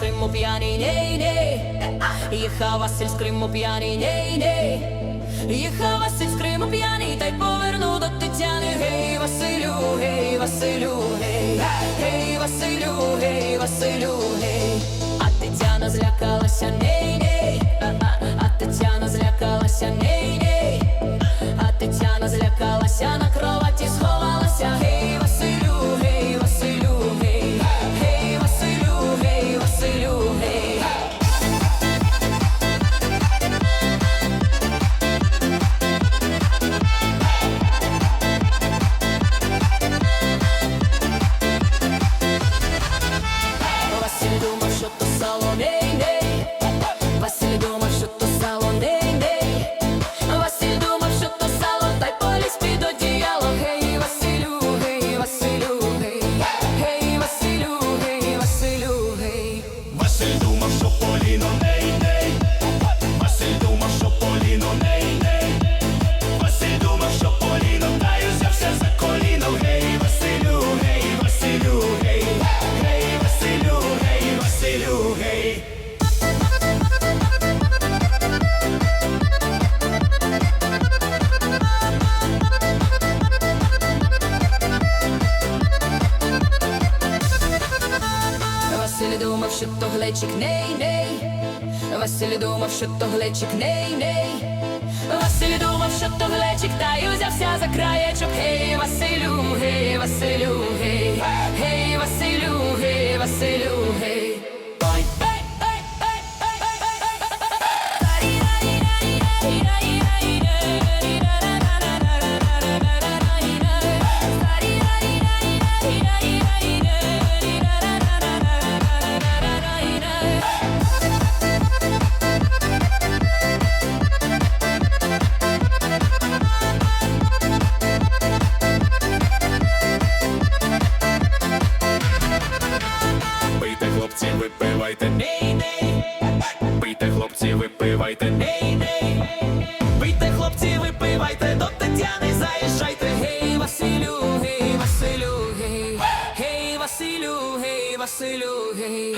Криму п'яний, ней, ней Їхав Василь з Криму п'яний, ней, ней Їхав Василь з Криму п'яний, та й повернув до Тетяни. Гей, Василю, гей, Василю, гей, гей, Василю, гей, Василю, гей. А Тетяна злякалася, ней Василю. Василь думав, що то глечик ней, ней Василь думав, що то глечик ней, ней Василь думав, що то глечик, та й узявся за краєчок. Гей, Василю, гей, Василю, гей, гей, Василю, гей, Василю, хлопці, випивайте, ней ней Пийте, хлопці, випивайте, ней ней Пийте, хлопці, випивайте, до Тетяни заїжджайте, гей, Василю, гей, Василю, гей, гей, Василю, гей, Василю, гей.